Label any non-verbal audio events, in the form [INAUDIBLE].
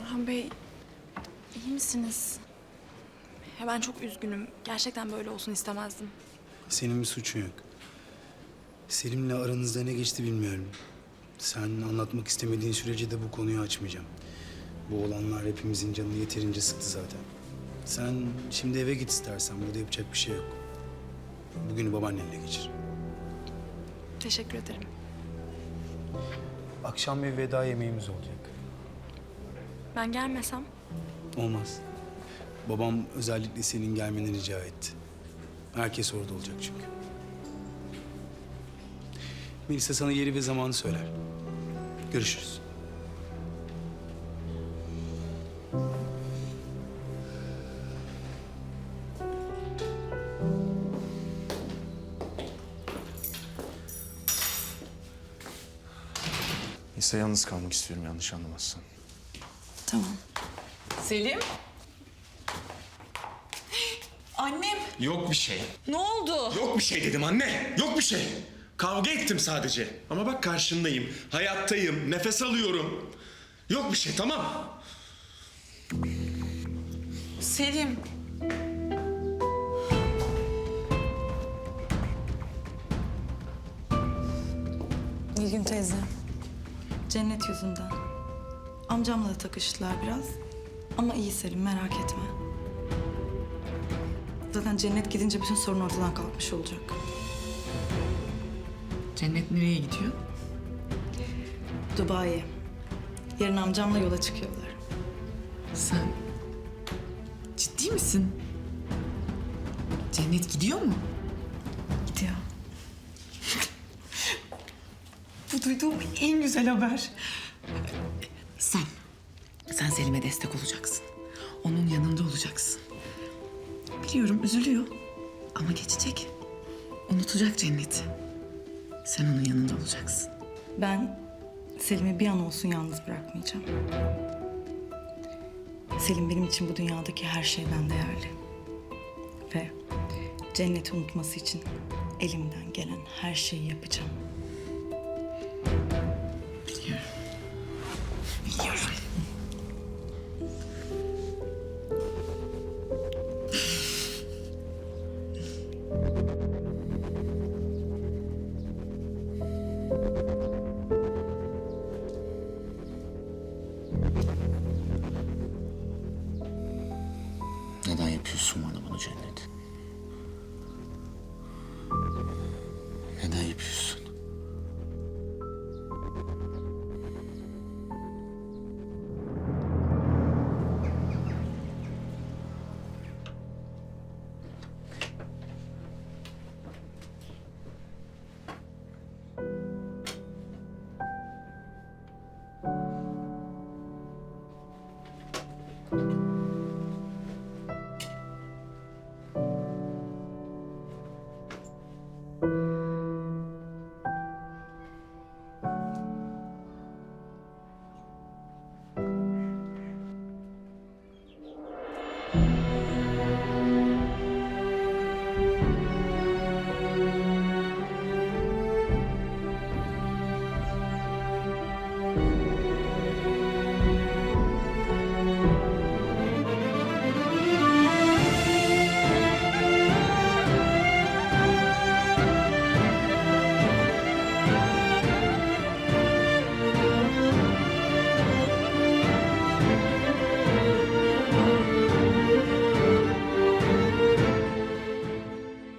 Orhan Bey, iyi misiniz? Ya ben çok üzgünüm. Gerçekten böyle olsun istemezdim. Senin bir suçun yok. Selim'le aranızda ne geçti bilmiyorum. Sen anlatmak istemediğin sürece de bu konuyu açmayacağım. Bu olanlar hepimizin canını yeterince sıktı zaten. Sen şimdi eve git istersen. Burada yapacak bir şey yok. Bugünü babaannenle geçir. Teşekkür ederim. Akşam bir veda yemeğimiz olacak. Ben gelmesem Olmaz. Babam özellikle senin gelmeni rica etti. Herkes orada olacak çünkü. Melisa sana yeri ve zamanı söyler. Görüşürüz. Nisa yalnız kalmak istiyorum yanlış anlamazsan. Tamam. Selim? Annem, Yok bir şey. ne oldu? Yok bir şey dedim anne. Yok bir şey. Kavga ettim sadece. Ama bak karşındayım. Hayattayım. Nefes alıyorum. Yok bir şey tamam. Selim, Nilgün teyze. Cennet yüzünden. Amcamla da takıştılar biraz. Ama iyi Selim merak etme. Zaten Cennet gidince bütün sorun ortadan kalkmış olacak. Cennet nereye gidiyor? Dubai'ye. Yarın amcamla yola çıkıyorlar. Sen ciddi misin? Cennet gidiyor mu? Gidiyor. [LAUGHS] Bu duyduğum en güzel haber. Sen, sen Selim'e destek olacaksın. Onun yanında olacaksın. Biliyorum üzülüyor ama geçecek. Unutacak Cennet'i. Sen onun yanında olacaksın. Ben Selim'i bir an olsun yalnız bırakmayacağım. Selim benim için bu dünyadaki her şeyden değerli. Ve Cennet'i unutması için elimden gelen her şeyi yapacağım. Neden yapıyorsun bana bunu Cennet? Neden yapıyorsun?